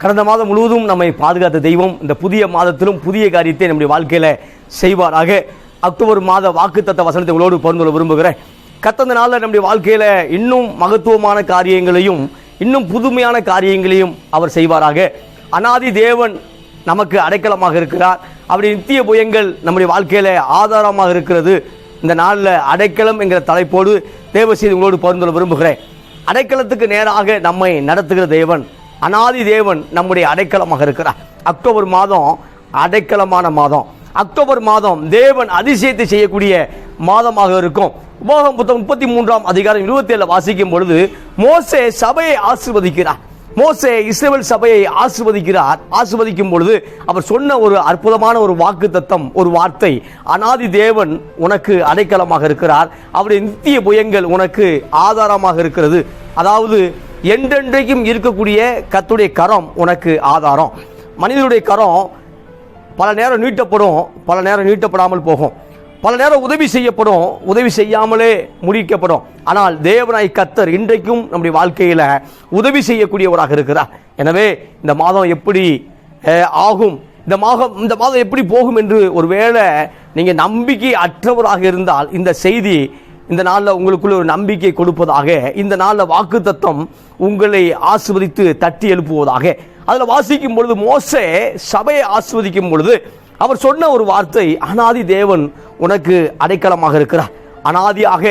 கடந்த மாதம் முழுவதும் நம்மை பாதுகாத்த தெய்வம் இந்த புதிய மாதத்திலும் புதிய காரியத்தை நம்முடைய வாழ்க்கையில் செய்வாராக. அக்டோபர் மாத வாக்குத்தத்த வசனத்தை உங்களோடு பகிர்ந்து கொள்ள விரும்புகிறேன். கத்தந்த நாளில் நம்முடைய வாழ்க்கையில் இன்னும் மகத்துவமான காரியங்களையும் இன்னும் புதுமையான காரியங்களையும் அவர் செய்வாராக. அனாதி தேவன் நமக்கு அடைக்கலமாக இருக்கிறார். அவருடைய நித்திய புயங்கள் நம்முடைய வாழ்க்கையில் ஆதாரமாக இருக்கிறது. இந்த நாளில் அடைக்கலம் என்கிற தலைப்போடு தேவ செய்தி உங்களோடு பகிர்ந்து கொள்ள விரும்புகிறேன். அடைக்கலத்துக்கு நேராக நம்மை நடத்துகிற தேவன் அனாதி தேவன் நம்முடைய அடைக்கலமாக இருக்கிறார். அக்டோபர் மாதம் அடைக்கலமான மாதம். அக்டோபர் மாதம் தேவன் அதிசயத்தை செய்யக்கூடிய மாதமாக இருக்கும். உபோகம் புத்தகம் முப்பத்தி மூன்றாம் அதிகாரம் இருபத்தி ஏழு வாசிக்கும் பொழுது மோசே சபையை ஆசிர்வதிக்கிறார். மோசே இஸ்ரேல் சபையை ஆசிர்வதிக்கிறார். ஆசிர்வதிக்கும் பொழுது அவர் சொன்ன ஒரு அற்புதமான ஒரு வாக்கு தத்தம் ஒரு வார்த்தை அனாதி தேவன் உனக்கு அடைக்கலமாக இருக்கிறார். அவருடைய நித்திய புயங்கள் உனக்கு ஆதாரமாக இருக்கிறது. அதாவது என்றென்றைக்கும் இருக்கக்கூடிய கத்துடைய கரம் உனக்கு ஆதாரம். மனிதனுடைய கரம் பல நேரம் நீட்டப்படும் பல நேரம் நீட்டப்படாமல் போகும். பல நேரம் உதவி செய்யப்படும் உதவி செய்யாமலே முடிக்கப்படும். ஆனால் தேவனாய் கத்தர் இன்றைக்கும் நம்முடைய வாழ்க்கையில் உதவி செய்யக்கூடியவராக இருக்கிறார். எனவே இந்த மாதம் எப்படி ஆகும்? இந்த மாதம் இந்த மாதம் எப்படி போகும் என்று ஒருவேளை நீங்கள் நம்பிக்கை அற்றவராக இருந்தால் இந்த செய்தி இந்த நாளில் உங்களுக்குள்ள ஒரு நம்பிக்கை கொடுப்பதாக இந்த நாளில் வாக்கு தத்துவம் உங்களை ஆசிர்வதித்து தட்டி எழுப்புவதாக. அதில் வாசிக்கும் பொழுது மோச சபையை ஆசிர்வதிக்கும் பொழுது அவர் சொன்ன ஒரு வார்த்தை அனாதி தேவன் உனக்கு அடைக்கலமாக இருக்கிறார். அனாதியாக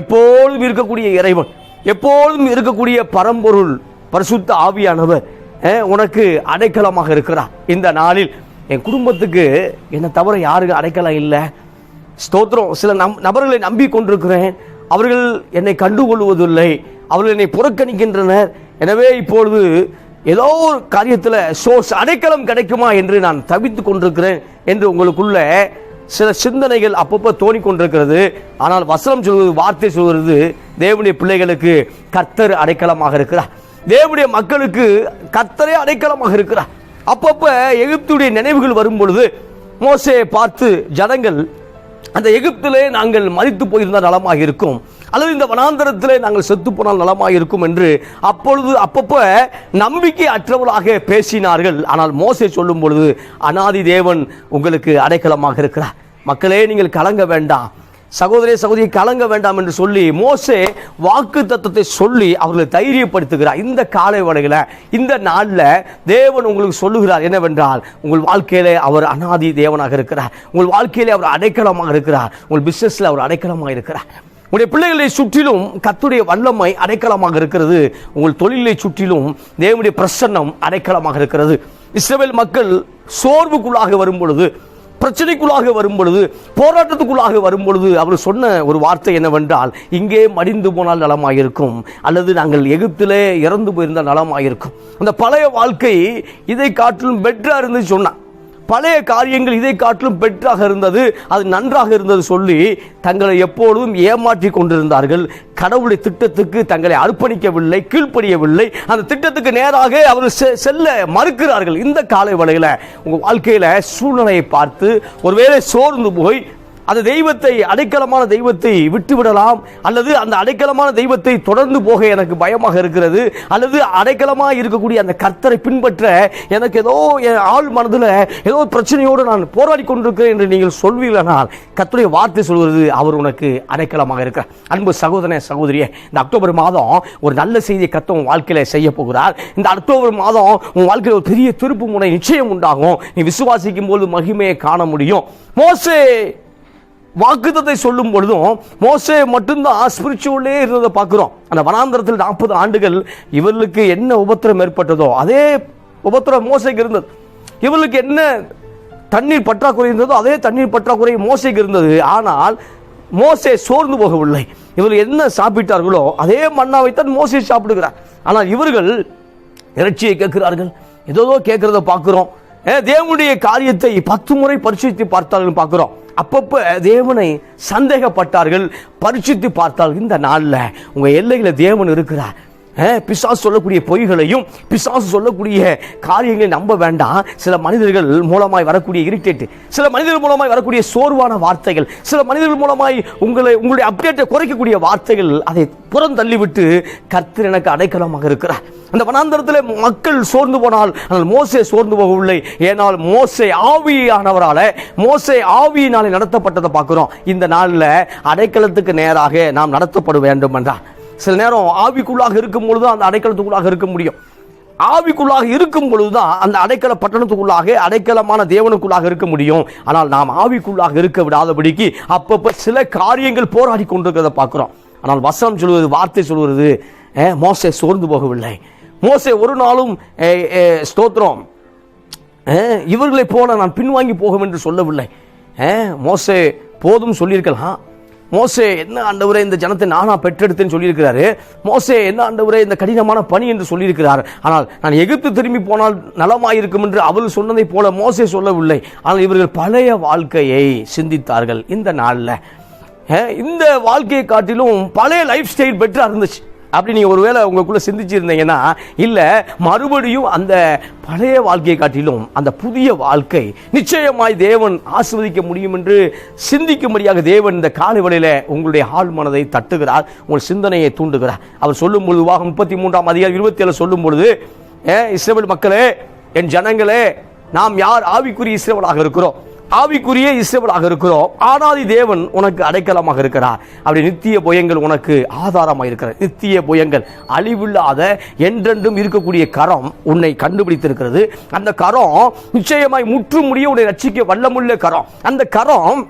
எப்பொழுதும் இருக்கக்கூடிய இறைவன் எப்பொழுதும் இருக்கக்கூடிய பரம்பொருள் பரிசுத்த ஆவியானவர் உனக்கு அடைக்கலமாக இருக்கிறார். இந்த நாளில் என் குடும்பத்துக்கு என்னை தவிர யாருக்கு அடைக்கலம் இல்லை? ஸ்தோத்திரம். சில நம் நபர்களை நம்பி கொண்டிருக்கிறேன் அவர்கள் என்னை கண்டுகொள்வதில்லை. அவர்கள் என்னை புறக்கணிக்கின்றனர். எனவே இப்பொழுது ஏதோ ஒரு காரியத்தில் சோர்ஸ் அடைக்கலம் கிடைக்குமா என்று நான் தவித்து கொண்டிருக்கிறேன் என்று உங்களுக்குள்ள சில சிந்தனைகள் அப்பப்போ தோணிக்கொண்டிருக்கிறது. ஆனால் வசனம் சொல்வது வார்த்தை சொல்வது தேவனுடைய பிள்ளைகளுக்கு கர்த்தர் அடைக்கலமாக இருக்கிறார். தேவனுடைய மக்களுக்கு கர்த்தரே அடைக்கலமாக இருக்கிறார். அப்பப்போ எகிப்துடைய நினைவுகள் வரும் பொழுது மோசையை பார்த்து ஜனங்கள் அந்த எகிப்திலே நாங்கள் மதித்து போயிருந்தால் நலமாக இருக்கும் அல்லது இந்த வனாந்தரத்திலே நாங்கள் செத்து போனால் நலமாக இருக்கும் என்று அப்பொழுது அப்பப்போ நம்பிக்கை அற்றவர்களாக பேசினார்கள். ஆனால் மோசை சொல்லும் பொழுது அனாதி தேவன் உங்களுக்கு அடைக்கலமாக இருக்கிறார். மக்களே நீங்கள் கலங்க வேண்டாம். சகோதரி சகோதரி கலங்க வேண்டாம் என்று சொல்லி மோசே வாக்கு தத்துவத்தை சொல்லி அவர்களை தைரியப்படுத்துகிறார். இந்த காலை வேளையில இந்த நாளில் தேவன் உங்களுக்கு சொல்லுகிறார் என்னவென்றால் உங்கள் வாழ்க்கையிலே அவர் அனாதி தேவனாக இருக்கிறார். உங்கள் வாழ்க்கையிலே அவர் அடைக்கலமாக இருக்கிறார். உங்கள் பிஸ்னஸில் அவர் அடைக்கலமாக இருக்கிறார். உங்களுடைய பிள்ளைகளை சுற்றிலும் கத்துடைய வல்லமை அடைக்கலமாக இருக்கிறது. உங்கள் தொழிலை சுற்றிலும் தேவனுடைய பிரசன்னம் அடைக்கலமாக இருக்கிறது. இஸ்ரேல் மக்கள் சோர்வுக்குள்ளாக வரும் பொழுது பிரச்சனைக்குள்ளாக வரும் பொழுது போராட்டத்துக்குள்ளாக வரும் பொழுது அவர் சொன்ன ஒரு வார்த்தை என்னவென்றால் இங்கே மடிந்து போனால் நலமாயிருக்கும் அல்லது நாங்கள் எகிப்திலே இறந்து போயிருந்தால் நலமாயிருக்கும். அந்த பழைய வாழ்க்கை இதை காட்டிலும் பெட்டராக இருந்து சொன்னான் பழைய காரியங்கள் இதை காட்டிலும் பெற்றாக இருந்தது அது நன்றாக இருந்தது சொல்லி தங்களை எப்பொழுதும் ஏமாற்றி கொண்டிருந்தார்கள். கடவுளுடைய திட்டத்துக்கு தங்களை அர்ப்பணிக்கவில்லை கீழ்ப்படியவில்லை. அந்த திட்டத்துக்கு நேராக அவர் செ- செல்ல மறுக்கிறார்கள். இந்த காலை வேளையில உங்கள் வாழ்க்கையில் சூழ்நிலையை பார்த்து ஒருவேளை சோர்ந்து போய் அந்த தெய்வத்தை அடைக்கலமான தெய்வத்தை விட்டுவிடலாம். அல்லது அந்த அடைக்கலமான தெய்வத்தை தொடர்ந்து போக எனக்கு பயமாக இருக்கிறது. அல்லது அடைக்கலமாக இருக்கக்கூடிய அந்த கர்த்தரை பின்பற்ற எனக்கு ஏதோ என் ஆள் மனதில் ஏதோ பிரச்சனையோடு நான் போராடி கொண்டிருக்கிறேன் என்று நீங்கள் சொல்வீர்களானால் கத்துடைய வார்த்தை சொல்வது அவர் உனக்கு அடைக்கலமாக இருக்கிறார் அன்பு சகோதரனே சகோதரியே இந்த அக்டோபர் மாதம் ஒரு நல்ல செய்தியை கத்த உன் வாழ்க்கையில் செய்ய போகிறார். இந்த அக்டோபர் மாதம் உன் வாழ்க்கையில் ஒரு பெரிய திருப்பு முனை நிச்சயம் உண்டாகும். நீ விசுவாசிக்கும் போது மகிமையை காண முடியும். மோசே! வாக்குத்தத்தை சொல்லும் பொழுதும் மோசே மட்டும்தான் ஸ்பிரிச்சுவலே இருந்ததை பார்க்குறோம். அந்த வனாந்தரத்தில் நாற்பது ஆண்டுகள் இவர்களுக்கு என்ன உபத்திரம் ஏற்பட்டதோ அதே உபத்திரம் மோசைக்கு இருந்தது. இவர்களுக்கு என்ன தண்ணீர் பற்றாக்குறை இருந்ததோ அதே தண்ணீர் பற்றாக்குறை மோசைக்கு இருந்தது. ஆனால் மோசே சோர்ந்து போகவில்லை. இவர்கள் என்ன சாப்பிட்டார்களோ அதே மண்ணாவைத்தான் மோசை சாப்பிடுகிறார். ஆனால் இவர்கள் இறைச்சியை கேட்கிறார்கள். ஏதோ கேட்கிறத பார்க்குறோம். தேவனுடைய காரியத்தை பத்து முறை பரிசீலித்து பார்த்தார்கள் பார்க்குறோம். அப்பப்போ தேவனை சந்தேகப்பட்டார்கள் பரிசுத்தி பார்த்தார்கள் இந்த நாளில் உங்கள் எல்லைகளில் தேவன் இருக்கிறார். பிசாசு சொல்லக்கூடிய பொய்களையும் பிசாசு சொல்லக்கூடிய காரியங்களை நம்ப வேண்டாம். சில மனிதர்கள் மூலமாய் வரக்கூடிய இரிட்டேட் சில மனிதர்கள் மூலமாய் வரக்கூடிய சோர்வான வார்த்தைகள் சில மனிதர்கள் மூலமாய் உங்களை உங்களுடைய அப்டேட்டை குறைக்கக்கூடிய வார்த்தைகள் அதை புறந்தள்ளிவிட்டு கர்த்தர் எனக்கு அடைக்கலமாக இருக்கிறார். அந்த வனாந்தரத்தில் மக்கள் சோர்ந்து போனால் ஆனால் மோசே சோர்ந்து போகவில்லை. ஏனால் மோசை ஆவியானவரால் மோசை ஆவியினாலே நடத்தப்பட்டதை பார்க்குறோம். இந்த நாளில் அடைக்கலத்துக்கு நேராக நாம் நடத்தப்பட வேண்டும் என்றான் சில நேரம் ஆவிக்குள்ளாக இருக்கும் பொழுது அந்த அடைக்கலத்துக்குள்ளாக இருக்க முடியும். ஆவிக்குள்ளாக இருக்கும் பொழுதுதான் அந்த அடைக்கல பட்டணத்துக்குள்ளாக அடைக்கலமான தேவனுக்குள்ளாக இருக்க முடியும். ஆனால் நாம் ஆவிக்குள்ளாக இருக்க விடாதபடிக்கு அப்பப்போ சில காரியங்கள் போராடி கொண்டிருக்கிறத பார்க்குறோம். ஆனால் வசனம் சொல்வது வார்த்தை சொல்வது மோசை சோர்ந்து போகவில்லை. மோசை ஒரு நாளும் ஸ்தோத்திரம். இவர்களை போல நான் பின்வாங்கி போகும் என்று சொல்லவில்லை. அஹ், மோசே போதும் சொல்லியிருக்கலாம். மோசே என்ன ஆண்டவரே இந்த ஜனத்தை நானா பெற்றெடுத்தேன்னு சொல்லியிருக்கிறாரு? மோசே என்ன ஆண்டவரே இந்த கடினமான பணி என்று சொல்லியிருக்கிறார். ஆனால் நான் எகிப்து திரும்பி போனால் நலமாயிருக்கும் என்று அவள் சொன்னதைப் போல மோசே சொல்லவில்லை. ஆனால் இவர்கள் பழைய வாழ்க்கையை சிந்தித்தார்கள் இந்த நாளில். இந்த வாழ்க்கையை காட்டிலும் பழைய லைஃப் ஸ்டைல் பெற்றாக இருந்துச்சு. அப்படி நீங்கள் ஒருவேளை உங்களுக்குள்ளே சிந்திச்சிருந்தீங்கன்னா இல்லை மறுபடியும் அந்த பழைய வாழ்க்கையை காட்டிலும் அந்த புதிய வாழ்க்கை நிச்சயமாய் தேவன் ஆஸ்வதிக்க முடியும் என்று சிந்திக்கும்படியாக தேவன் இந்த காலை வேளையில உங்களுடைய ஆள் மனதை தட்டுகிறார் உங்கள் சிந்தனையை தூண்டுகிறார். அவர் சொல்லும் பொழுது வாக முப்பத்தி மூன்றாம் அதிகாரம் இருபத்தி ஏழு சொல்லும் பொழுது "ஏ, மக்களே என் ஜனங்களே நாம் யார் ஆவிக்குரிய இஸ்ரேவலாக இருக்கிறோம்? ஆவிக்குரிய இஸ்ரவேலாக இருக்கிறோம். ஆனாதி தேவன் உனக்கு அடைக்கலமாக இருக்கிறார். அப்படி நித்திய புயங்கள் உனக்கு ஆதாரமாக இருக்கிறார் நித்திய புயங்கள் அழிவில்லாத என்றென்றும் இருக்கக்கூடிய கரம் உன்னை கண்டுபிடித்திருக்கிறது. அந்த கரம் நிச்சயமாய் முற்று முடிய உன்னை ரட்சிக்க வல்லமுள்ள கரம். அந்த கரம்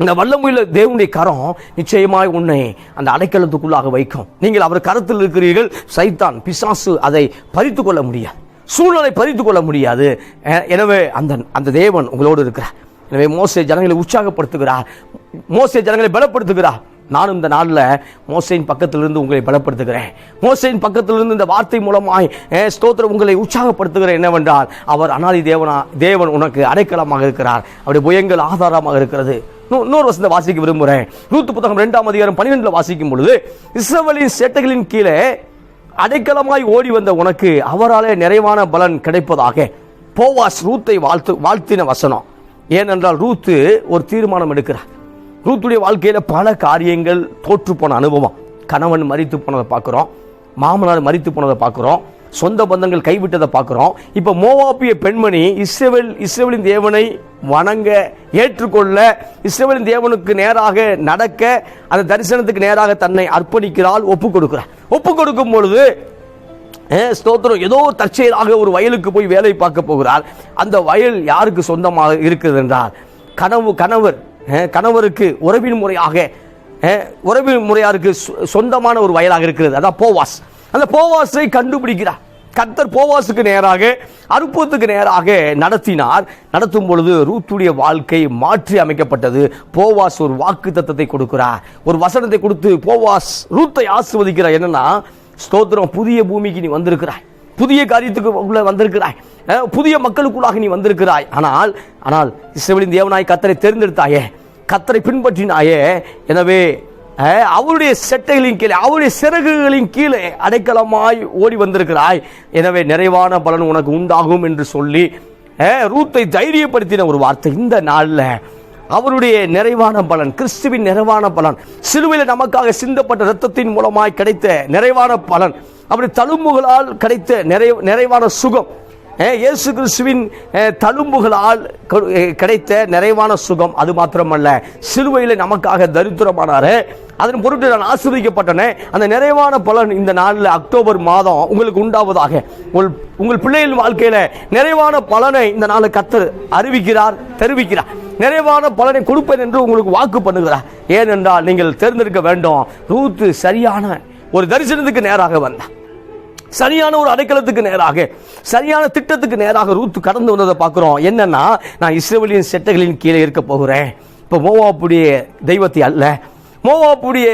இந்த வல்லமுள்ள தேவனுடைய கரம் நிச்சயமாய் உன்னை அந்த அடைக்கலத்துக்குள்ளாக வைக்கும். நீங்கள் அவர் கரத்தில் இருக்கிறீர்கள். சைத்தான் பிசாசு அதை பறித்து கொள்ள முடியாது. சூழ்நிலை பறித்து கொள்ள முடியாது எனவே அந்த அந்த தேவன் உங்களோடு இருக்கிறார். எனவே மோசே ஜனங்களை உற்சாகப்படுத்துகிறார். மோசே ஜனங்களை பலப்படுத்துகிறார். நானும் இந்த நாளில் மோசையின் பக்கத்திலிருந்து உங்களை பலப்படுத்துகிறேன். மோசையின் பக்கத்திலிருந்து இந்த வார்த்தை மூலமாய் ஸ்தோத்திரம் உங்களை உற்சாகப்படுத்துகிறேன் என்னவென்றால் அவர் அனாதி தேவனா தேவன் உனக்கு அடைக்கலமாக இருக்கிறார். அவருடைய புயங்கள் ஆதாரமாக இருக்கிறது. இன்னொரு வசந்த வாசிக்க விரும்புகிறேன். நூற்று புத்தகம் ரெண்டாம் அதிகாரம் பன்னிரெண்டுல வாசிக்கும் பொழுது இஸ்ரவலின் சேட்டைகளின் கீழே அடைக்கலமாய் ஓடி வந்த உனக்கு அவராலே நிறைவான பலன் கிடைப்பதாக. போவாஸ் ரூத்தை வாழ்த்து வாழ்த்தின வசனம். ஏனென்றால் ரூத்து ஒரு தீர்மானம் எடுக்கிறார். ரூத்துடைய வாழ்க்கையில் பல காரியங்கள் தோற்று போன அனுபவம். கணவன் மறித்து போனதை பார்க்குறோம் மாமனார் மறித்து போனதை பார்க்குறோம் சொந்த பந்தங்கள் கைவிட்டதை பார்க்குறோம். இப்போ மோவாப்பிய பெண்மணி இஸ்ரவேல் இஸ்ரேவலின் தேவனை வணங்க ஏற்றுக்கொள்ள இஸ்ரேவலின் தேவனுக்கு நேராக நடக்க அந்த தரிசனத்துக்கு நேராக தன்னை அர்ப்பணிக்கிறாள் ஒப்பு கொடுக்கிறார் ஒப்பு கொடுக்கும் பொழுது ஸ்தோத்திரம். ஏதோ தற்செயலாக ஒரு வயலுக்கு போய் வேலை பார்க்க போகிறார். அந்த வயல் யாருக்கு சொந்தமாக இருக்கிறது என்றால் கனவு கணவர் கணவருக்கு உறவின் முறையாக உறவின் முறையாருக்கு சொ- சொந்தமான ஒரு வயலாக இருக்கிறது. அதான் போவாஸ். அந்த போவாஸை கண்டுபிடிக்கிறார். கர்த்தர் போவாசுக்கு நேராக அற்புதத்துக்கு நேராக நடத்தினார். நடத்தும் பொழுது ரூத்துடைய வாழ்க்கை மாற்றி அமைக்கப்பட்டது. போவாஸ் ஒரு வாக்கு தத்தத்தை கொடுக்கிறார். ஒரு வசனத்தை கொடுத்து போவாஸ் ரூத்தை ஆசிர்வதிக்கிறார். என்னன்னா ஸ்தோத்திரம் புதிய பூமிக்கு நீ வந்திருக்கிறாய். புதிய காரியத்துக்கு உள்ள வந்திருக்கிறாய். புதிய மக்களுக்குள்ளாக நீ வந்திருக்கிறாய். ஆனால் ஆனால் இஸ்ரவேலின் தேவனாய் கத்தரை தேர்ந்தெடுத்தாயே கத்தரை பின்பற்றினாயே எனவே அவருடைய செட்டைகளின் கீழே அவருடைய சிறகுகளின் கீழே அடைக்கலமாய் ஓடி வந்திருக்கிறாய். எனவே நிறைவான பலன் உனக்கு உண்டாகும் என்று சொல்லி ரூத்தை தைரியப்படுத்தின ஒரு வார்த்தை. இந்த நாளில் அவருடைய நிறைவான பலன் கிறிஸ்துவின் நிறைவான பலன் சிலுவையில் நமக்காக சிந்தப்பட்ட ரத்தத்தின் மூலமாய் கிடைத்த நிறைவான பலன் அப்படி தழும்புகளால் கிடைத்த நிறை நிறைவான சுகம். இயேசு கிறிஸ்துவின் தழும்புகளால் கிடைத்த நிறைவான சுகம் அது மாத்திரமல்ல. சிலுவையில் நமக்காக தரித்திரமானாரு. அதன் பொருட்டு நான் ஆசீர்வதிக்கப்பட்டனே. அந்த நிறைவான பலன் இந்த நாளில் அக்டோபர் மாதம் உங்களுக்கு உண்டாவதாக. உங்கள் உங்கள் பிள்ளைகள் வாழ்க்கையில நிறைவான பலனை இந்த நாளில் கத்தர் அறிவிக்கிறார் தெரிவிக்கிறார். நிறைவான பலனை கொடுப்பேன் என்று உங்களுக்கு வாக்கு பண்ணுகிறார். ஏனென்றால் நீங்கள் தேர்ந்தெடுக்க வேண்டும் ரூத்து சரியான ஒரு தரிசனத்துக்கு நேராக வந்தார். சரியான ஒரு அடைக்கலத்துக்கு நேராக சரியான திட்டத்துக்கு நேராக ரூத்து கடந்து வந்ததை பார்க்குறோம். என்னன்னா நான் இஸ்ரேலின் செட்டைகளின் கீழே இருக்க போகிறேன். இப்போ மோவாப்புடைய தெய்வத்தை அல்ல. மோவாப்புடைய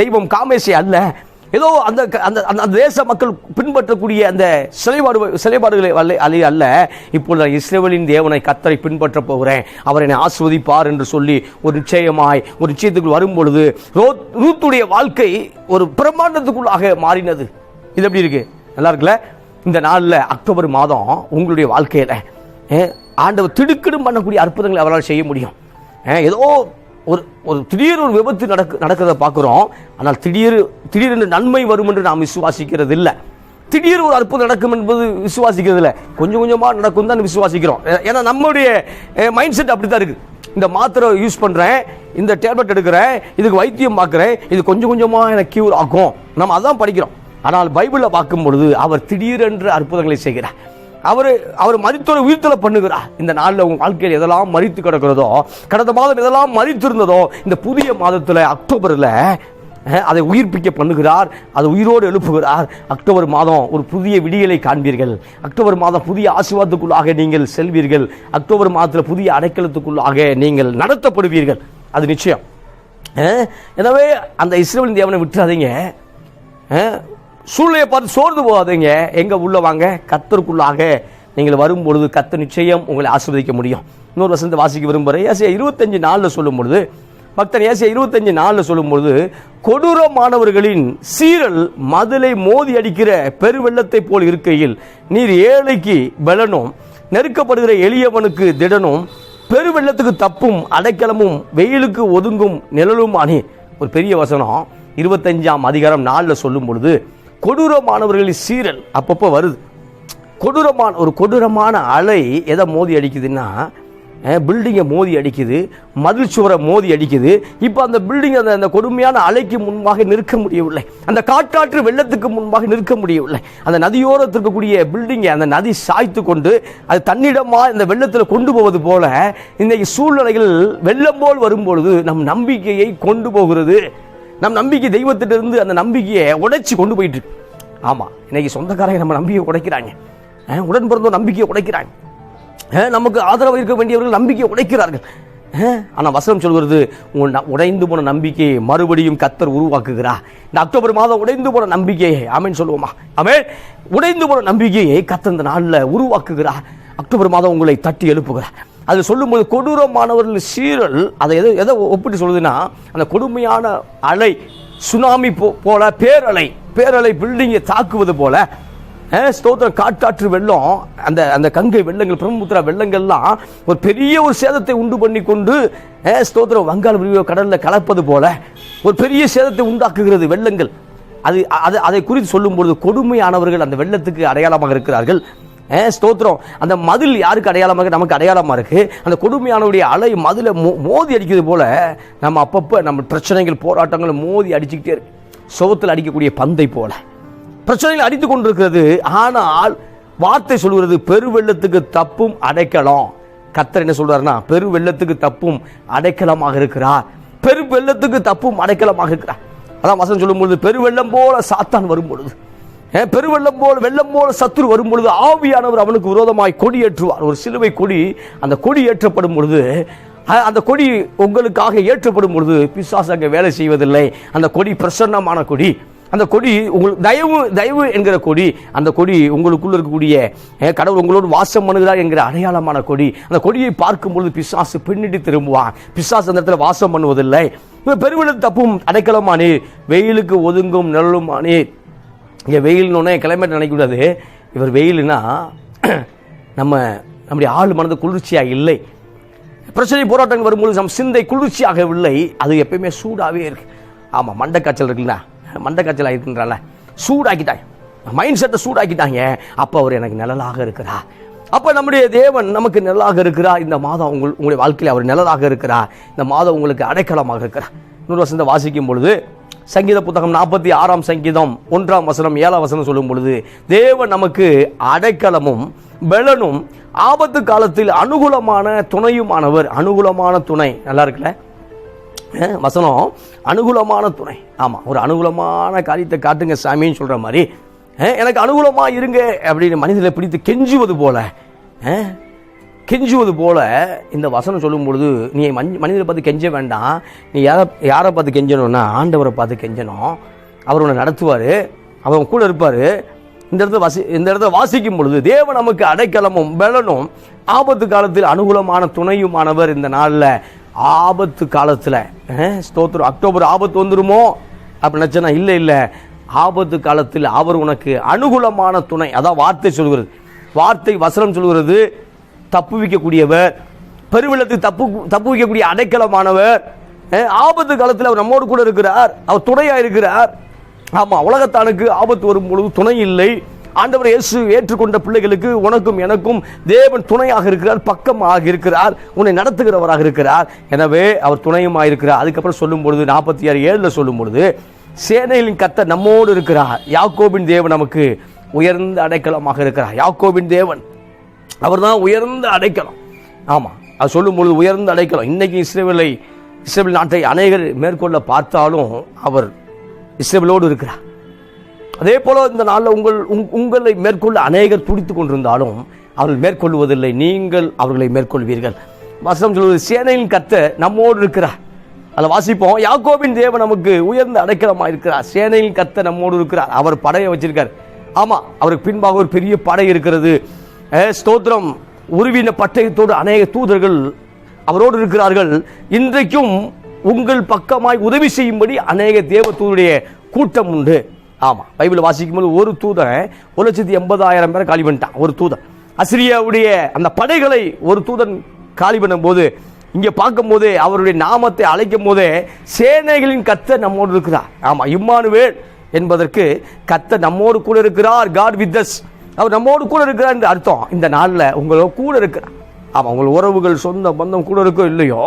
தெய்வம் காமேசி அல்ல. ஏதோ அந்த அந்த அந்த அந்த தேச மக்கள் பின்பற்றக்கூடிய அந்த சிலைபாடு சிலைபாடுகளை அல்ல அலை அல்ல. இப்பொழுது நான் இஸ்ரேவலின் தேவனை கத்தரை பின்பற்ற போகிறேன். அவர் என்னை ஆஸ்வதிப்பார் என்று சொல்லி ஒரு நிச்சயமாய் ஒரு நிச்சயத்துக்குள் வரும்பொழுது ரூத்துடைய வாழ்க்கை ஒரு பிரம்மாண்டத்துக்குள்ளாக மாறினது. இது எப்படி இருக்கு? நல்லா இருக்குல்ல? இந்த நாளில் அக்டோபர் மாதம் உங்களுடைய வாழ்க்கையில் ஆண்டவர் திடுக்கிடும் பண்ணக்கூடிய அற்புதங்களை அவரால் செய்ய முடியும். ஏதோ ஒரு ஒரு திடீர் ஒரு விபத்து நடக்கு நடக்கிறத பார்க்குறோம். ஆனால் திடீர் திடீரென்று நன்மை வரும் என்று நாம் விசுவாசிக்கிறது இல்லை திடீர் ஒரு அற்புதம் நடக்கும் என்பது விசுவாசிக்கிறது இல்லை கொஞ்சம் கொஞ்சமாக நடக்கும் தான் விசுவாசிக்கிறோம். ஏன்னா நம்மளுடைய மைண்ட் செட் அப்படி தான் இருக்குது இந்த மாத்திரை யூஸ் பண்ணுறேன் இந்த டேப்லெட் எடுக்கிறேன் இதுக்கு வைத்தியம் பார்க்குறேன் இது கொஞ்சம் கொஞ்சமாக எனக்கு க்யூர் ஆகும். நம்ம அதான் படிக்கிறோம். ஆனால் பைபிளில் பார்க்கும் பொழுது அவர் திடீரென்று அற்புதங்களை செய்கிறார். அவர் அவர் மரித்தோரை உயிர்த்தல பண்ணுகிறார். இந்த நாளில் உங்கள் வாழ்க்கையில் எதெல்லாம் மறித்து கிடக்கிறதோ கடந்த மாதம் எதெல்லாம் மறித்திருந்ததோ இந்த புதிய மாதத்தில் அக்டோபரில் அதை உயிர்ப்பிக்க பண்ணுகிறார் அதை உயிரோடு எழுப்புகிறார். அக்டோபர் மாதம் ஒரு புதிய விடியலை காண்பீர்கள். அக்டோபர் மாதம் புதிய ஆசீர்வாதத்துக்குள்ளாக நீங்கள் செல்வீர்கள். அக்டோபர் மாதத்தில் புதிய அடைக்கலத்துக்குள்ளாக நீங்கள் நடத்தப்படுவீர்கள். அது நிச்சயம். எனவே அந்த இஸ்ரேல் தேவனை விட்டுறாதீங்க. சூழ்நிலையை பார்த்து சோர்ந்து போகாதீங்க. எங்கே உள்ள வாங்க? கத்தருக்குள்ளாக நீங்கள் வரும் பொழுது கத்த நிச்சயம் உங்களை ஆசிர்வதிக்க முடியும். இன்னொரு வசந்த வாசிக்க விரும்புகிறேன். ஏசியா இருபத்தஞ்சு நாளில் சொல்லும் பொழுது பக்தன் ஏசியா இருபத்தஞ்சு நாளில் சொல்லும் பொழுது கொடூரமானவர்களின் சீரல் மதிலை மோதி அடிக்கிற பெருவெள்ளத்தை போல் இருக்கையில் நீர் ஏழைக்கு பலனும் நெருக்கப்படுகிற எளியவனுக்கு திடனும் பெருவெள்ளத்துக்கு தப்பும் அடைக்கலமும் வெயிலுக்கு ஒதுங்கும் நிழலும் அணி ஒரு பெரிய வசனம். இருபத்தஞ்சாம் அதிகாரம் நாளில் சொல்லும் பொழுது கொடூரமானவர்களின் சீரல் அப்பப்போ வருது. கொடூரமான ஒரு கொடூரமான அலை எதை மோதி அடிக்குதுன்னா பில்டிங்கை மோதி அடிக்குது மதில் சுவரை மோதி அடிக்குது. இப்போ அந்த பில்டிங் அந்த அந்த கொடுமையான அலைக்கு முன்பாக நிற்க முடியவில்லை. அந்த காட்டாற்று வெள்ளத்துக்கு முன்பாக நிற்க முடியவில்லை. அந்த நதியோரத்தில் இருக்கக்கூடிய பில்டிங்கை அந்த நதி சாய்த்து கொண்டு அது தன்னிடமாக இந்த வெள்ளத்தில் கொண்டு போவது போல இன்றைக்கு சூழ்நிலைகள் வெள்ளம் போல் வரும்பொழுது நம் நம்பிக்கையை கொண்டு போகிறது. நம் நம்பிக்கை தெய்வத்திலிருந்து அந்த நம்பிக்கையை உடைச்சி கொண்டு போயிட்டு இருக்கு. ஆமாம் இன்னைக்கு சொந்தக்காரங்க நம்ம நம்பிக்கையை உடைக்கிறாங்க. உடன் பிறந்தோர் நம்பிக்கையை உடைக்கிறாங்க. நமக்கு ஆதரவு இருக்க வேண்டியவர்கள் நம்பிக்கையை உடைக்கிறார்கள். ஆனால் வசனம் சொல்கிறது உங்கள் உடைந்து போன நம்பிக்கையை மறுபடியும் கத்தர் உருவாக்குகிறா. இந்த அக்டோபர் மாதம் உடைந்து போன நம்பிக்கையை ஆமென் சொல்லுவோமா? ஆமே உடைந்து போன நம்பிக்கையை கத்தர் இந்த நாளில் உருவாக்குகிறா. அக்டோபர் மாதம் உங்களை தட்டி எழுப்புகிறார் அது சொல்லும்போது கொடூரமானவர்கள் சீரல் அதை எதை எதை ஒப்பிட்டு சொல்லுதுன்னா அந்த கொடுமையான அலை சுனாமி போ போல பேரலை பேரலை பில்டிங்கை தாக்குவது போல ஸ்தோத்திரம் காட்டாற்று வெள்ளம் அந்த அந்த கங்கை வெள்ளங்கள் பிரம்மபுத்திரா வெள்ளங்கள்லாம் ஒரு பெரிய ஒரு சேதத்தை உண்டு பண்ணி கொண்டு ஸ்தோத்திரம் வங்காள விரிவு கடலில் கலப்பது போல ஒரு பெரிய சேதத்தை உண்டாக்குகிறது வெள்ளங்கள். அது அது அதை குறித்து சொல்லும்பொழுது கொடுமையானவர்கள் அந்த வெள்ளத்துக்கு அடையாளமாக இருக்கிறார்கள். ஸ்தோத்திரம். அந்த மதில் யாருக்கு அடையாளமாக நமக்கு அடையாளமாக இருக்கு. அந்த கொடுமையானவருடைய அலை மதில மோ மோதி அடிக்கிறது போல நம்ம அப்பப்போ நம்ம பிரச்சனைகள் போராட்டங்கள் மோதி அடிச்சுக்கிட்டே இருக்கு. சுவத்தில் அடிக்கக்கூடிய பந்தை போல. பிரச்சனைகள் அடித்து கொண்டிருக்கிறது. ஆனால் வார்த்தை சொல்கிறது பெருவெள்ளத்துக்கு தப்பும் அடைக்கலம். கத்தர் என்ன சொல்றாருன்னா பெருவெள்ளத்துக்கு தப்பும் அடைக்கலமாக இருக்கிறார். பெரு வெள்ளத்துக்கு தப்பும் அடைக்கலமாக இருக்கிறார். அதான் வசனம் சொல்லும்பொழுது பெருவெள்ளம் போல சாத்தான் வரும் பொழுது. பெருவெள்ளம் போல் வெள்ளம் போல சத்துரு வரும் பொழுது ஆவியானவர் அவனுக்கு விரோதமாய் கொடி ஏற்றுவார் ஒரு சிலுவை கொடி அந்த கொடி ஏற்றப்படும் பொழுது அந்த கொடி உங்களுக்காக ஏற்றப்படும் பொழுது பிசாசு அங்கே வேலை செய்வதில்லை. அந்த கொடி பிரசன்னமான கொடி. அந்த கொடி உங்களுக்கு தயவு தயவு என்கிற கொடி அந்த கொடி உங்களுக்குள்ள இருக்கக்கூடிய கடவுள் உங்களோடு வாசம் பண்ணுகிறார் என்கிற அடையாளமான கொடி. அந்த கொடியை பார்க்கும் பொழுது பிசாசு பின்னிட்டு திரும்புவான். பிசாசு அந்த இடத்துல வாசம் பண்ணுவதில்லை. பெருவெளி தப்பும் அடைக்கலமானே வெயிலுக்கு ஒதுங்கும் நிழலுமானே இங்கே வெயில்னு கிளைமேட் நினைக்கக்கூடாது இவர் வெயில்னா நம்ம நம்முடைய ஆள் மனது குளிர்ச்சியாக இல்லை. பிரச்சனை போராட்டங்கள் வரும்போது நம் சிந்தை குளிர்ச்சியாகவில்லை அது எப்பயுமே சூடாகவே இருக்கு. ஆமாம் மண்டை காய்ச்சல் இருக்குல்ல? மண்டை காய்ச்சல் ஆகிருக்கின்றால சூடாக்கிட்டாங்க மைண்ட் செட்டை சூடாக்கிட்டாங்க. அப்போ அவர் எனக்கு நிழலாக இருக்கிறா அப்போ நம்முடைய தேவன் நமக்கு நிழலாக இருக்கிறா இந்த மாதம் உங்கள் உங்களுடைய வாழ்க்கையில் அவர் நிழலாக இருக்கிறா இந்த மாதம் உங்களுக்கு அடைக்கலமாக இருக்கிறார். இன்னொரு வசந்த வாசிக்கும் பொழுது சங்கீத புத்தகம் நாற்பத்தி ஆறாம் சங்கீதம் ஒன்றாம் வசனம் ஏழாம் வசனம் சொல்லும் பொழுது தேவன் நமக்கு அடைக்கலமும் பலனும் ஆபத்து காலத்தில் அனுகூலமான துணையுமானவர். அனுகூலமான துணை. நல்லா இருக்குல்ல? வசனம் அனுகூலமான துணை. ஆமாம் ஒரு அனுகூலமான காரியத்தை காட்டுங்க சாமின்னு சொல்கிற மாதிரி. எனக்கு அனுகூலமாக இருங்க அப்படின்னு மனிதனை பிடித்து கெஞ்சுவது போல. கெஞ்சுவது போல இந்த வசனம் சொல்லும் பொழுது நீ மனிதரை பார்த்து கெஞ்ச வேண்டாம். நீ யாரை யாரை பார்த்து கெஞ்சணும்னா ஆண்டவரை பார்த்து கெஞ்சணும். அவர் உன்னை நடத்துவார். அவர் கூட இருப்பார். இந்த இடத்துல வாசி இந்த இடத்துல வாசிக்கும் பொழுது தேவன் நமக்கு அடைக்கலமும் பலனும் ஆபத்து காலத்தில் அனுகூலமான துணையுமானவர் இந்த நாளில். ஆபத்து காலத்தில் ஸ்தோத்திரம். அக்டோபர் ஆபத்து வந்துருமோ? அப்படி நினச்சேன்னா இல்லை இல்லை. ஆபத்து காலத்தில் அவர் உனக்கு அனுகூலமான துணை. அதான் வார்த்தை சொல்கிறது வார்த்தை வசனம் சொல்கிறது தப்புவிக்கக்கூடியவர் பெருவெள்ளத்துக்கு தப்பு தப்பு வைக்கக்கூடிய அடைக்கலமானவர் ஆபத்து காலத்தில் அவர் நம்மோடு கூட இருக்கிறார் அவர் துணையாக இருக்கிறார். ஆமாம் உலகத்தானுக்கு ஆபத்து வரும் பொழுது துணை இல்லை. ஆண்டவர் இயேசு ஏற்றுக்கொண்ட பிள்ளைகளுக்கு உனக்கும் எனக்கும் தேவன் துணையாக இருக்கிறார் பக்கமாக இருக்கிறார் உன்னை நடத்துகிறவராக இருக்கிறார். எனவே அவர் துணையுமாக இருக்கிறார். அதுக்கப்புறம் சொல்லும் பொழுது நாற்பத்தி ஆறு ஏழில் சொல்லும் பொழுது சேனைகளின் கத்த நம்மோடு இருக்கிறார். யாக்கோபின் தேவன் நமக்கு உயர்ந்த அடைக்கலமாக இருக்கிறார். யாக்கோபின் தேவன். அவர் தான் உயர்ந்த அடைக்கலம். ஆமாம் அது சொல்லும் பொழுது உயர்ந்த அடைக்கலம். இன்னைக்கு இஸ்ரேலை இஸ்ரேல் நாட்டை அநேகர் மேற்கொள்ள பார்த்தாலும் அவர் இஸ்ரேலோடு இருக்கிறார். அதே போல இந்த நாளில் உங்கள் உங்- உங்களை மேற்கொள்ள அநேகர் துடித்து கொண்டிருந்தாலும் அவர்கள் மேற்கொள்வதில்லை. நீங்கள் அவர்களை மேற்கொள்வீர்கள். வசனம் சொல்வது சேனையின் கத்த நம்மோடு இருக்கிறார். அதில் வாசிப்போம் யாக்கோபின் தேவன் நமக்கு உயர்ந்த அடைக்கலமாக இருக்கிறார். சேனையின் கத்த நம்மோடு இருக்கிறார். அவர் படையை வச்சிருக்கார். ஆமாம் அவருக்கு பின்பாக ஒரு பெரிய படை இருக்கிறது. ஸ்தோத்திரம். உருவின பட்டயத்தோடு அநேக தூதர்கள் அவரோடு இருக்கிறார்கள். இன்றைக்கும் உங்கள் பக்கமாய் உதவி செய்யும்படி அநேக தேவத்தூருடைய கூட்டம் உண்டு. ஆமாம் பைபிள் வாசிக்கும் போது ஒரு தூதன் ஒரு லட்சத்தி எண்பதாயிரம் பேரை காலி பண்ணிட்டான் ஒரு தூதன். அசிரியாவுடைய அந்த படைகளை ஒரு தூதன் காலி பண்ணும்போது இங்கே பார்க்கும்போது அவருடைய நாமத்தை அழைக்கும் போதே சேனைகளின் கத்த நம்மோடு இருக்கிறார். ஆமாம் இம்மானுவேல் என்பதற்கு கத்த நம்மோடு கூட இருக்கிறார். காட் வித் அவர் நம்மோடு கூட இருக்கிறார் என்று அர்த்தம். இந்த நாளில் உங்களோட கூட இருக்கிறார் ஆமா உங்கள் உறவுகள் சொந்த பந்தம் கூட இருக்கோ இல்லையோ?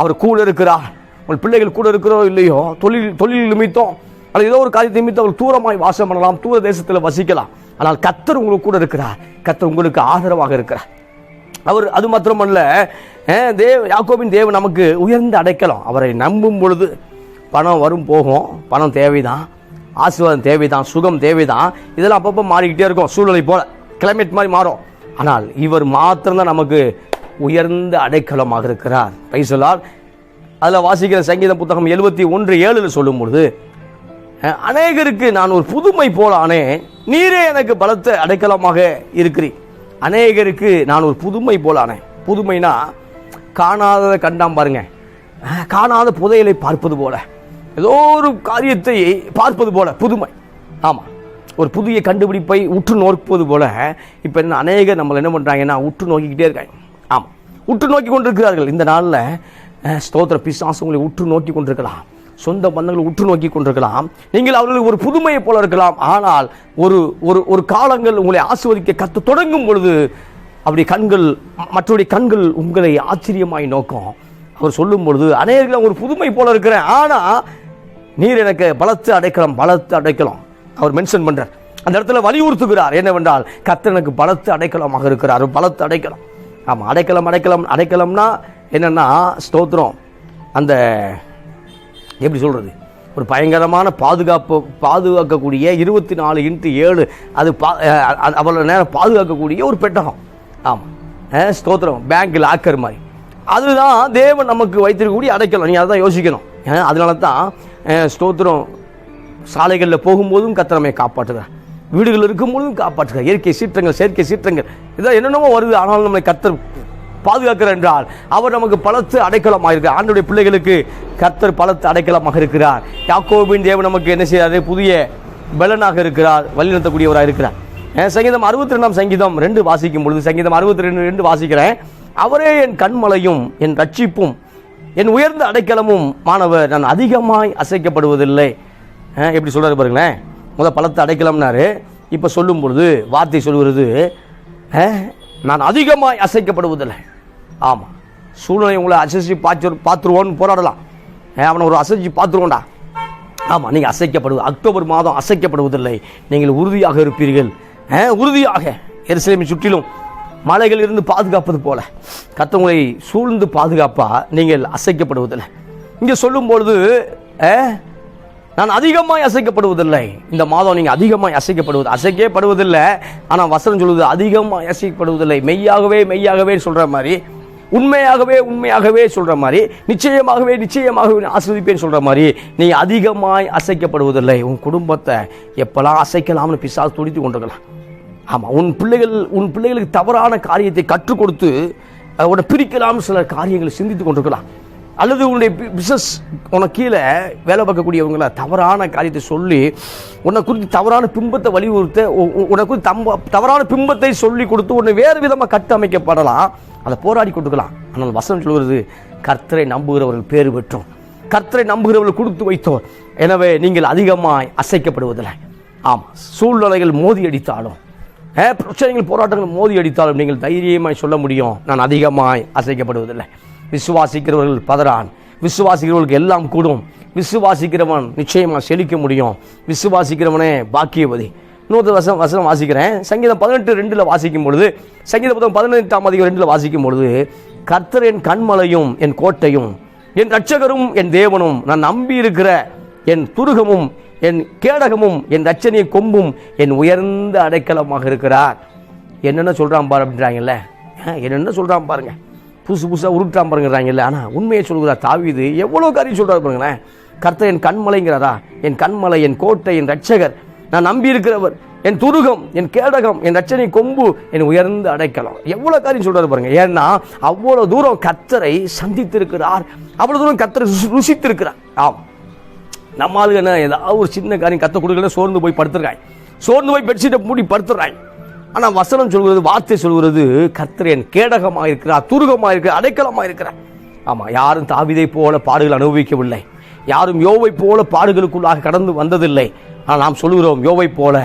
அவர் கூட இருக்கிறார். உங்கள் பிள்ளைகள் கூட இருக்கிறோ இல்லையோ? தொழில் தொழில் நிமித்தம் அல்லது ஏதோ ஒரு காரியத்தை நிமித்தம் அவர் தூரமாய் வாசம் பண்ணலாம் தூர தேசத்தில் வசிக்கலாம். ஆனால் கத்தர் உங்களுக்கு கூட இருக்கிறார். கத்தர் உங்களுக்கு ஆதரவாக இருக்கிறார். அவர் அது மாத்திரமல்ல தேவ யாக்கோபின் தேவன் நமக்கு உயர்ந்த அடைக்கலாம். அவரை நம்பும் பொழுது பணம் வரும் போகும். பணம் தேவைதான். ஆசீர்வாதம் தேவைதான் சுகம் தேவைதான். இதெல்லாம் அப்பப்போ மாறிக்கிட்டே இருக்கும் சூழ்நிலை போல கிளைமேட் மாதிரி மாறும். ஆனால் இவர் மாத்திரம்தான் நமக்கு உயர்ந்த அடைக்கலமாக இருக்கிறார். பைசலால் அதில் வாசிக்கிற சங்கீத புத்தகம் எழுபத்தி ஒன்று ஏழில் சொல்லும் பொழுது அநேகருக்கு நான் ஒரு புதுமை போலானே நீரே எனக்கு பலத்த அடைக்கலமாக இருக்கிறீ அநேகருக்கு நான் ஒரு புதுமை போலானேன் புதுமைனா காணாததை கண்டாம் பாருங்க. காணாத புதையலை பார்ப்பது போல. ஏதோ ஒரு காரியத்தை பார்ப்பது போல புதுமை. ஆமாம் ஒரு புதிய கண்டுபிடிப்பை உற்று நோக்குவது போல இப்போ என்ன அநேகர் நம்மளை என்ன பண்ணுறாங்கன்னா உற்று நோக்கிக்கிட்டே இருக்காங்க. ஆமாம் உற்று நோக்கி கொண்டிருக்கிறார்கள். இந்த நாளில் ஸ்தோத்திர பிசாசு உங்களை உற்று நோக்கி கொண்டிருக்கலாம். சொந்த பந்தங்களை உற்று நோக்கி கொண்டிருக்கலாம். நீங்கள் அவர்களுக்கு ஒரு புதுமையை போல இருக்கலாம். ஆனால் ஒரு ஒரு ஒரு காலங்கள் உங்களை ஆசிர்வதிக்க கத்து தொடங்கும் பொழுது அப்படி கண்கள் மற்றவருடைய கண்கள் உங்களை ஆச்சரியமாய் நோக்கும். அவர் சொல்லும் பொழுது அநேகர்கள் ஒரு புதுமை போல இருக்கிறேன். ஆனால் நீர் எனக்கு பலத்து அடைக்கலம் பலத்து அடைக்கலம். அவர் மென்ஷன் பண்றார். அந்த இடத்துல வலியுறுத்துகிறார். என்னவென்றால் கத்தர் எனக்கு பலத்து அடைக்கலமாக இருக்கிறார். பலத்து அடைக்கலம். ஆமாம் அடைக்கலம் அடைக்கலம் அடைக்கலம்னா என்னன்னா ஸ்தோத்திரம். அந்த எப்படி சொல்றது? ஒரு பயங்கரமான பாதுகாப்பு பாதுகாக்கக்கூடிய இருபத்தி நாலு இன்ட்டு ஏழு. அது பா அவ்வளோ நேரம் பாதுகாக்கக்கூடிய ஒரு பெட்டகம். ஆமாம் ஸ்தோத்திரம். பேங்க் லாக்கர் மாதிரி. அதுதான் தேவன் நமக்கு வைத்திருக்கக்கூடிய அடைக்கலம். நீ அதான் யோசிக்கணும். அதனால தான் ஸ்தோத்திரம். சாலைகளில் போகும்போதும் கத்திரமை காப்பாற்றுகிறார். வீடுகள் இருக்கும்போதும் காப்பாற்றுகிறார். இயற்கை சீற்றங்கள் செயற்கை சீற்றங்கள். இதான் என்னென்னமோ வருது ஆனால் நம்மளை கத்தர் பாதுகாக்கிறார் என்றால் அவர் நமக்கு பலத்து அடைக்கலமாக இருக்கிறார் ஆண்டுடைய பிள்ளைகளுக்கு கர்த்தர் பலத்து அடைக்கலமாக இருக்கிறார். யாக்கோபின் தேவன் நமக்கு என்ன செய்கிறார்? புதிய பலனாக இருக்கிறார். வழிநடத்தக்கூடியவராக இருக்கிறார். சங்கீதம் அறுபத்தி ரெண்டாம் சங்கீதம் ரெண்டு வாசிக்கும் பொழுது சங்கீதம் அறுபத்தி ரெண்டு ரெண்டு வாசிக்கிறேன். அவரே என் கண்மலையும் என் ரட்சிப்பும் என் உயர்ந்த அடைக்கலமும் மாணவர் நான் அதிகமாய் அசைக்கப்படுவதில்லை. எப்படி சொல்கிறார் பாருங்களேன்? முதல் பலத்தை அடைக்கலம்னாரு. இப்போ சொல்லும் பொழுது வார்த்தை சொல்கிறது நான் அதிகமாய் அசைக்கப்படுவதில்லை. ஆமாம் சூழ்நிலை உங்களை அசைச்சு பார்த்து பார்த்துருவோன்னு போராடலாம். அவனை ஒரு அசைச்சு பார்த்துருவோண்டா ஆமாம் நீங்கள் அசைக்கப்படுவது அக்டோபர் மாதம் அசைக்கப்படுவதில்லை. நீங்கள் உறுதியாக இருப்பீர்கள். உறுதியாக. எருசலேமை சுற்றிலும் மலைகள் இருந்து பாதுகாப்பது போல. கத்தவங்களை சூழ்ந்து பாதுகாப்பா நீங்கள் அசைக்கப்படுவதில்லை. இங்கே சொல்லும் பொழுது நான் அதிகமாய் அசைக்கப்படுவதில்லை. இந்த மாதம் நீங்கள் அதிகமாய் அசைக்கப்படுவது அசைக்கப்படுவதில்லை ஆனால் வசனம் சொல்வது அதிகமாக அசைக்கப்படுவதில்லை. மெய்யாகவே மெய்யாகவே சொல்கிற மாதிரி உண்மையாகவே உண்மையாகவே சொல்கிற மாதிரி நிச்சயமாகவே நிச்சயமாகவே ஆஸ்வதிப்பேன்னு சொல்கிற மாதிரி நீ அதிகமாய் அசைக்கப்படுவதில்லை. உன் குடும்பத்தை எப்பெல்லாம் அசைக்கலாம்னு பிசாசு துடித்து கொண்டிருக்கலாம். ஆமாம் உன் பிள்ளைகள் உன் பிள்ளைகளுக்கு தவறான காரியத்தை கற்றுக் கொடுத்து உன்னை பிரிக்கலாம்னு சில காரியங்களை சிந்தித்து கொண்டிருக்கலாம். அல்லது உன்னுடைய பிஸ்னஸ் உனக்கு கீழே வேலை பார்க்கக்கூடியவங்கள தவறான காரியத்தை சொல்லி உன்னை குறித்து தவறான பிம்பத்தை வலியுறுத்த உ- உனக்கு குறித்து தம்ப தவறான பிம்பத்தை சொல்லி கொடுத்து உன்னை வேறு விதமாக கட்டமைக்கப்படலாம். அதை போராடி கொடுக்கலாம் ஆனால் வசனம் சொல்கிறது கர்த்தரை நம்புகிறவர்கள் பேர் பெற்றோம் கர்த்தரை நம்புகிறவர்கள் கொடுத்து வைத்தோம் எனவே நீங்கள் அதிகமாய் அசைக்கப்படுவதில்லை. ஆமாம் சூழ்நிலைகள் மோதி அடித்தாலும் பிரச்சனைகள் போராட்டங்கள் மோதி அடித்தாலும் நீங்கள் தைரியமாய் சொல்ல முடியும். நான் அதிகமாய் அசைக்கப்படுவதில்லை. விசுவாசிக்கிறவர்கள் பதறான். விசுவாசிக்கிறவர்களுக்கு எல்லாம் கூடும். விசுவாசிக்கிறவன் நிச்சயமாக செழிக்க முடியும். விசுவாசிக்கிறவனே பாக்கியவதி. நூற்று வசனம் வசனம் வாசிக்கிறேன். சங்கீதம் பதினெட்டு ரெண்டில் வாசிக்கும் பொழுது சங்கீதம் புத்தகம் பதினெட்டாம் அதிகம் ரெண்டில் வாசிக்கும் பொழுது கர்த்தர் என் கண்மலையும் என் கோட்டையும் என் ரட்சகரும் என் தேவனும் நான் நம்பி இருக்கிற என் துருகமும் என் கேடகமும் என் ரட்சணிய கொம்பும் என் உயர்ந்த அடைக்கலமாக இருக்கிறார். என்னென்ன சொல்கிறான் பாரு அப்படின்றாங்கல்ல? ஆ, என்னென்ன சொல்கிறான் பாருங்க. புதுசு புதுசாக உருட்டான் பாருங்கிறாங்கல்ல. ஆனால் உண்மையை சொல்கிறார் தாவிது. எவ்வளோ காரியம் சொல்கிறார் பாருங்களேன். கர்த்தர் என் கண்மலைங்கிறாரா? என் கண்மலை என் கோட்டை என் ரட்சகர் நான் நம்பி இருக்கிறவர் என் துருகம் என் கேடகம் என் ரச்சனை கொம்பு என் உயர்ந்த அடைக்கலம். எவ்வளோ காரியம் சொல்கிறார் பாருங்க. ஏன்னா அவ்வளோ தூரம் கத்தரை சந்தித்திருக்கிறார். அவ்வளோ தூரம் கத்தரை ருசித்திருக்கிறார். ஆம். நம்ம ஆளுங்க என்ன ஏதாவது ஒரு சின்ன காரியம் கத்த கொடுக்கல சோர்ந்து போய் படுத்துறாங்க சோர்ந்து போய் பெட்ஷீட்டை மூடி படுத்துறாங்க ஆனால் வசனம் சொல்கிறது வார்த்தை சொல்கிறது கர்த்தர் கேடகமாக இருக்கிறார் துருகமாக இருக்கிறார் அடைக்கலமாக இருக்கிறார் ஆமாம் யாரும் தாவிதை போல பாடுகள் அனுபவிக்கவில்லை. யாரும் யோவை போல பாடுகளுக்குள்ளாக கடந்து வந்ததில்லை. ஆனால் நாம் சொல்லுகிறோம் யோவை போல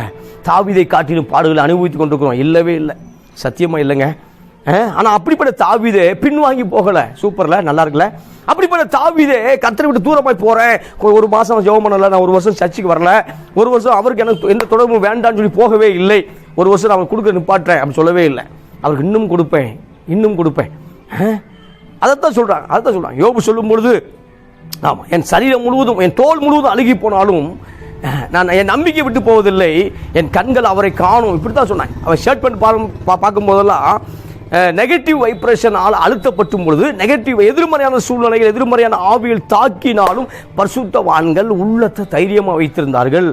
தாவிதை காட்டிலும் பாடுகளை அனுபவித்துக் கொண்டிருக்கிறோம். இல்லவே இல்லை. சத்தியமாக இல்லைங்க? ஆனால் அப்படிப்பட்ட தாவிதே பின்வாங்கி போகலை. சூப்பரில் நல்லா இருக்குல்ல? அப்படிப்பட்ட தாவிதே கத்தரை விட்டு தூரமாய் போகிறேன் ஒரு மாதம் ஜெபம் பண்ணல நான் ஒரு வருஷம் சர்ச்சுக்கு வரல. ஒரு வருஷம் அவருக்கு எனக்கு எந்த தொடர்பும் வேண்டாம்னு சொல்லி போகவே இல்லை. ஒரு வருஷம் நான் கொடுக்க நிப்பாட்டுறேன் அப்படி சொல்லவே இல்லை. அவருக்கு இன்னும் கொடுப்பேன் இன்னும் கொடுப்பேன். அதைத்தான் சொல்கிறாங்க அதைத்தான் சொல்கிறாங்க யோபு சொல்லும் பொழுது ஆமாம் என் சரீரம் முழுவதும் என் தோல் முழுவதும் அழுகி போனாலும் நான் என் நம்பிக்கை விட்டு போவதில்லை. என் கண்கள் அவரை காணும். இப்படி தான் சொன்னாங்க. அவன் ஷர்ட் பண்ணி பார்க்கும் போதெல்லாம் நெகட்டிவ் வைப்ரேஷனால் அழுத்தப்பட்டும் பொழுது நெகட்டிவ் எதிர்மறையான சூழ்நிலைகள் எதிர்மறையான ஆவியில் தாக்கினாலும் பரிசுத்தவான்கள் உள்ளத்தை தைரியமாக வைத்திருந்தார்கள்.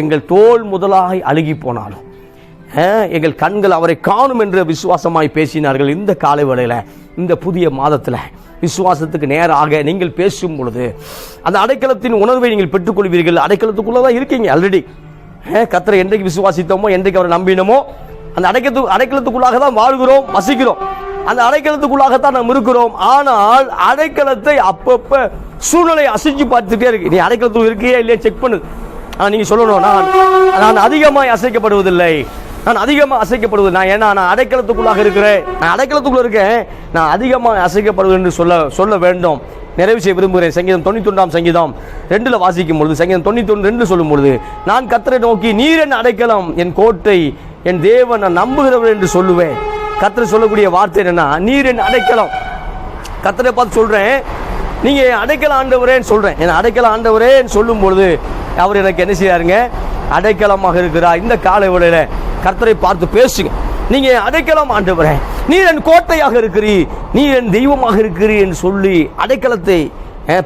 எங்கள் தோல் முதலாய் அழுகி போனாலும் எங்கள் கண்கள் அவரை காணும் என்று விசுவாசமாய் பேசினார்கள். இந்த காலை வேளையில் இந்த புதிய மாதத்தில் விசுவாசத்துக்கு நேராக நீங்கள் பேசும் பொழுது அந்த அடைக்கலத்தின் உணர்வை நீங்கள் பெற்றுக்கொள்வீர்கள். அடைக்கலத்துக்குள்ளே தான் இருக்கீங்க ஆல்ரெடி கத்தரை என்றைக்கு விசுவாசித்தோமோ என்றைக்கு அவரை நம்பினோமோ அந்த அடைக்கத்து அடைக்கலத்துக்குள்ளாக தான் வாழ்கிறோம் வசிக்கிறோம். அந்த அடைக்கலத்துக்குள்ளாகத்தான் நாம் இருக்கிறோம். ஆனால் அடைக்கலத்தை அப்பப்ப சூழ்நிலை அசைஞ்சு பார்த்துட்டே இருக்கு. நீ அடைக்கலத்துக்கு இருக்கியா இல்லையா? செக் பண்ணுது ஆனால் நீங்க சொல்லணும் நான் நான் அதிகமாக அசைக்கப்படுவதில்லை. நான் அதிகமாக அசைக்கப்படுவது நான் ஏன்னா நான் அடைக்கலத்துக்குள்ளாக இருக்கிறேன். நான் அடைக்கலத்துக்குள்ள இருக்கேன். நான் அதிகமாக அசைக்கப்படுவது என்று சொல்ல சொல்ல வேண்டும். நிறைவு செய்ய விரும்புகிறேன். சங்கீதம் தொண்ணூத்தி ஒன்றாம் சங்கீதம் ரெண்டுல வாசிக்கும் பொழுது சங்கீதம் தொண்ணூத்தி ஒன்று ரெண்டு சொல்லும் பொழுது நான் கத்தரை நோக்கி நீர் என் அடைக்கலம் என் கோட்டை என் தேவன் நான் நம்புகிறவர் என்று சொல்லுவேன். கத்தரை சொல்லக்கூடிய வார்த்தை என்னன்னா நீர் என் அடைக்கலம். கத்தரை பார்த்து சொல்கிறேன் நீங்கள் என் அடைக்கல ஆண்டவரேன்னு சொல்கிறேன் என் அடைக்கல ஆண்டவரேன்னு சொல்லும் பொழுது அவர் எனக்கு என்ன செய்யாருங்க அடைக்கலமாக இருக்கிறார். இந்த காலை வேளையில கர்த்தரை பார்த்து பேசுங்க. நீங்க அடைக்கலம் ஆண்டவரே. நீர் என் கோட்டையாக இருக்கிறீ நீ என் தெய்வமாக இருக்கிறீ என்று சொல்லி அடைக்கலத்தை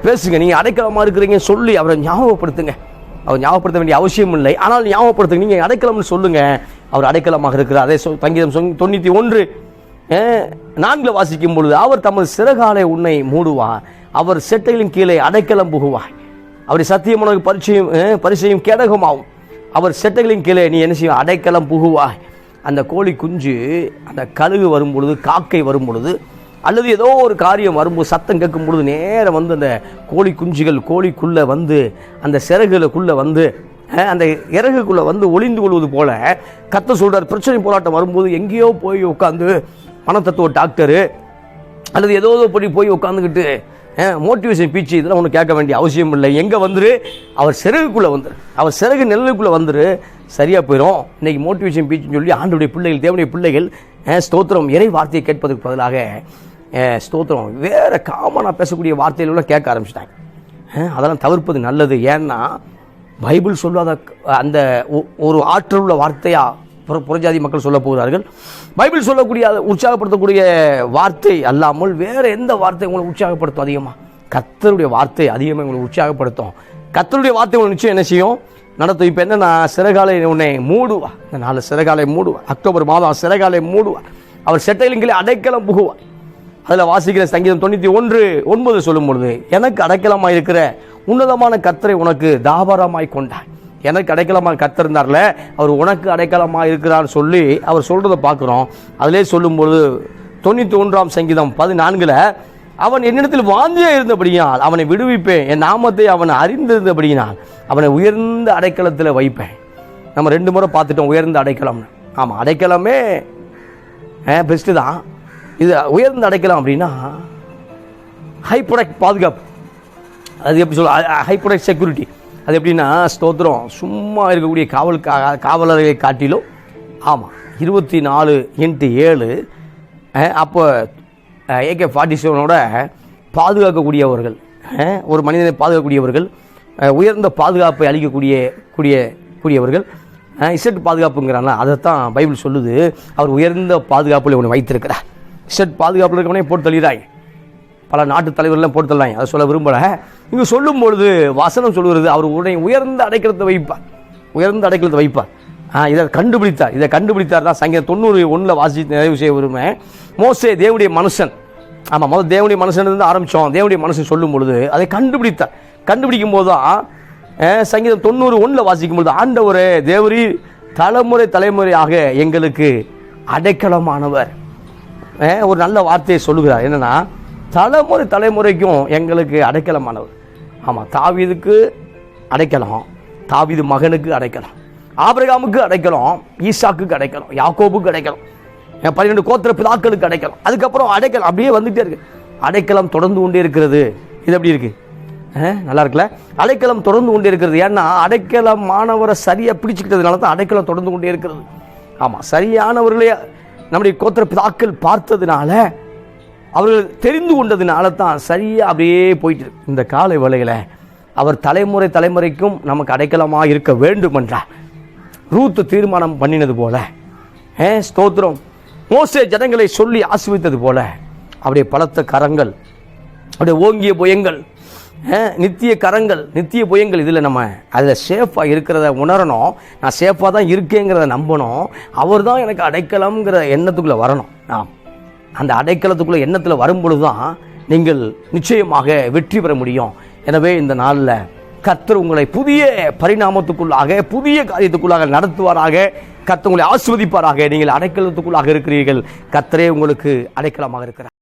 பேசுங்க. நீங்க அடைக்கலமா இருக்கிறீங்கன்னு சொல்லி அவரை ஞாபகப்படுத்துங்க. அவர் ஞாபகப்படுத்த வேண்டிய அவசியம் இல்லை ஆனால் ஞாபகப்படுத்துங்க. நீங்கள் அடைக்கலம்னு சொல்லுங்க. அவர் அடைக்கலமாக இருக்கிறார். அதே சொல் தங்கீதம் சொல் ஒன்று. நான்கில் வாசிக்கும் பொழுது அவர் தமது சிறகாலை உன்னை மூடுவார். அவர் செட்டைகளின் கீழே அடைக்கலம் புகுவார் அவர் சத்தியம் பரிச்சயம் பரிசையும் கேடகமாகும். அவர் செட்டைகளின் கீழே நீ என்ன செய்யும் அடைக்கலம் புகுவாய். அந்த கோழி குஞ்சு அந்த கழுகு வரும் பொழுது காக்கை வரும் பொழுது அல்லது ஏதோ ஒரு காரியம் வரும்போது சத்தம் கேட்கும் பொழுது நேரம் வந்து அந்த கோழி குஞ்சுகள் கோழிக்குள்ளே வந்து அந்த சிறகுகளுக்குள்ளே வந்து அந்த இறகுக்குள்ளே வந்து ஒளிந்து கொள்வது போல கத்த சொல்கிறார் பிரச்சனை போராட்டம் வரும்போது எங்கேயோ போய் உட்காந்து மனத்தத்துவ டாக்டரு அல்லது ஏதோ ஏதோ போய் உட்காந்துக்கிட்டு மோட்டிவேஷன் பீச்சு இதெல்லாம் ஒன்றும் கேட்க வேண்டிய அவசியம் இல்லை. எங்கே வந்துரு? அவர் சிறகுக்குள்ளே வந்துரு. அவர் சிறகு நிழலுக்குள்ளே வந்துரு. சரியாக போயிடும் இன்றைக்கி மோட்டிவேஷன் பீச்சுன்னு சொல்லி ஆண்டுடைய பிள்ளைகள் தேவனுடைய பிள்ளைகள் ஸ்தோத்திரம் இறை வார்த்தையை கேட்பதற்கு பதிலாக ஸ்தோத்திரம். வேறு காமனாக பேசக்கூடிய வார்த்தைகளெல்லாம் கேட்க ஆரம்பிச்சிட்டாங்க. அதெல்லாம் தவிர்ப்பது நல்லது. ஏன்னா பைபிள் சொல்லாத அந்த ஒ- ஒரு ஆற்றல் உள்ள வார்த்தையாக புற புறஜாதி மக்கள் சொல்ல போகிறார்கள். பைபிள் சொல்லக்கூடிய உற்சாகப்படுத்தக்கூடிய வார்த்தை அல்லாமல் வேறு எந்த வார்த்தை உங்களை உற்சாகப்படுத்தும் அதிகமாக கத்தருடைய வார்த்தை அதிகமாக உங்களை உற்சாகப்படுத்தும். கத்தருடைய வார்த்தை உங்களை நிச்சயம் என்ன செய்யும்? நடத்தும். இப்போ என்ன நான் சிறகாலை உன்னை மூடுவா. இந்த நாலு சிறகாலை மூடுவா. அக்டோபர் மாதம் சிறகாலை மூடுவார் அவர் செட்டையிலும் அடைக்கலம் புகுவார். அதில் வாசிக்கிற சங்கீதம் தொண்ணூற்றி ஒன்று ஒன்பது சொல்லும் பொழுது எனக்கு அடைக்கலமாக இருக்கிற உன்னதமான கத்தரை உனக்கு தாபாரமாய் கொண்டான். எனக்கு அடைக்கலமாக கத்திருந்தார்ல அவர் உனக்கு அடைக்கலமாக இருக்கிறான்னு சொல்லி அவர் சொல்கிறத பார்க்குறோம். அதிலே சொல்லும்பொழுது தொண்ணூற்றி ஒன்றாம் சங்கீதம் பதினான்கில் அவன் என்னிடத்தில் வாந்தியாக இருந்தபடியால் அவனை விடுவிப்பேன். என் நாமத்தை அவன் அறிந்திருந்தபடியினால் அவனை உயர்ந்த அடைக்கலத்தில் வைப்பேன். நம்ம ரெண்டு முறை பார்த்துட்டோம் உயர்ந்த அடைக்கலம்னு. ஆமாம் அடைக்கலமே பெஸ்ட்டு தான் இது உயர்ந்த அடைக்கலாம் அப்படின்னா ஹை ப்ரொடக்ட் பாதுகாப்பு. அது எப்படி சொல்ல ஹை ப்ரொடக்ட் செக்யூரிட்டி அது எப்படின்னா ஸ்தோத்திரம். சும்மா இருக்கக்கூடிய காவல் கா- காவலர்களை காட்டிலும் ஆமாம் இருபத்தி நாலு இன்ட்டு ஏழு அப்போ ஏகே ஃபார்ட்டி செவனோட பாதுகாக்கக்கூடியவர்கள் ஒரு மனிதனை பாதுகாக்கக்கூடியவர்கள் உயர்ந்த பாதுகாப்பை அளிக்கக்கூடிய கூடிய கூடியவர்கள் இசட் பாதுகாப்புங்கிறாங்க அதைத்தான் பைபிள் சொல்லுது அவர் உயர்ந்த பாதுகாப்பில் ஒன்று வைத்திருக்கிறார். இசட் பாதுகாப்பில் இருக்கவனே போட்டு தள்ளிடாய். பல நாட்டு தலைவர்கள்லாம் போட்டு தள்ளாங்க அதை சொல்ல விரும்பல. இங்கே சொல்லும் பொழுது வசனம் சொல்கிறது அவர் உடனே உயர்ந்த அடைக்கலத்தை வைப்பார். உயர்ந்த அடைக்கலத்தை வைப்பார். இதை கண்டுபிடித்தார். இதை கண்டுபிடித்தார் தான் சங்கீதம் தொண்ணூறு ஒன்றில் வாசி நிறைவு செய்ய விரும்புகிறேன் மோசே தேவனுடைய மனுஷன். ஆமாம் முதல் தேவனுடைய மனுஷன் இருந்து ஆரம்பித்தோம் தேவனுடைய மனுஷன் சொல்லும் பொழுது அதை கண்டுபிடித்தார். கண்டுபிடிக்கும் போது தான் சங்கீதம் தொண்ணூறு ஒன்றில் வாசிக்கும் பொழுது ஆண்டவரே தேவரி தலைமுறை தலைமுறையாக எங்களுக்கு அடைக்கலமானவர். ஒரு நல்ல வார்த்தையை சொல்லுகிறார். என்னன்னா தலைமுறை தலைமுறைக்கும் எங்களுக்கு அடைக்கலமானவர். ஆமாம் தாவிதுக்கு அடைக்கலம் தாவிது மகனுக்கு அடைக்கலம் ஆபிரகாமுக்கு அடைக்கலம் ஈசாக்குக்கு அடைக்கலாம் யாக்கோபுக்கு அடைக்கலாம் பன்னிரெண்டு கோத்திர பிதாக்களுக்கு அடைக்கலாம் அதுக்கப்புறம் அடைக்கலம் அப்படியே வந்துட்டே இருக்கு. அடைக்கலம் தொடர்ந்து கொண்டே இருக்கிறது. இது எப்படி இருக்கு? நல்லா இருக்குல்ல? அடைக்கலம் தொடர்ந்து கொண்டே இருக்கிறது. ஏன்னா அடைக்கலம் மாணவரை சரியாக பிடிச்சிக்கிட்டதுனால தான் அடைக்கலம் தொடர்ந்து கொண்டே இருக்கிறது. ஆமாம் சரியானவர்களே நம்முடைய கோத்திர பிதாக்கள் பார்த்ததுனால அவர்கள் தெரிந்து கொண்டதுனால தான் சரியாக அப்படியே போயிட்டு இருக்கு. இந்த காலை வேலையில் அவர் தலைமுறை தலைமுறைக்கும் நமக்கு அடைக்கலமாக இருக்க வேண்டும் என்றார் ரூத்து தீர்மானம் பண்ணினது போல ஏ ஸ்தோத்திரம் மோசே ஜனங்களை சொல்லி ஆசிர்வித்தது போல அப்படியே பலத்த கரங்கள் அப்படியே ஓங்கிய புயங்கள் நித்திய கரங்கள் நித்திய புயங்கள் இதில் நம்ம அதில் சேஃபாக இருக்கிறத உணரணும். நான் சேஃபாக தான் இருக்கேங்கிறத நம்பணும். அவர் தான் எனக்கு அடைக்கலம்ங்கிற எண்ணத்துக்குள்ளே வரணும். ஆம். அந்த அடைக்கலத்துக்குள்ளே எண்ணத்தில் வரும்பொழுது தான் நீங்கள் நிச்சயமாக வெற்றி பெற முடியும். எனவே இந்த நாளில் கத்தர் உங்களை புதிய பரிணாமத்துக்குள்ளாக புதிய காரியத்துக்குள்ளாக நடத்துவாராக. கர்த்தர் உங்களை ஆஸ்வதிப்பாராக நீங்கள் அடைக்கலத்துக்குள்ளாக இருக்கிறீர்கள். கத்தரே உங்களுக்கு அடைக்கலமாக இருக்கிறார்.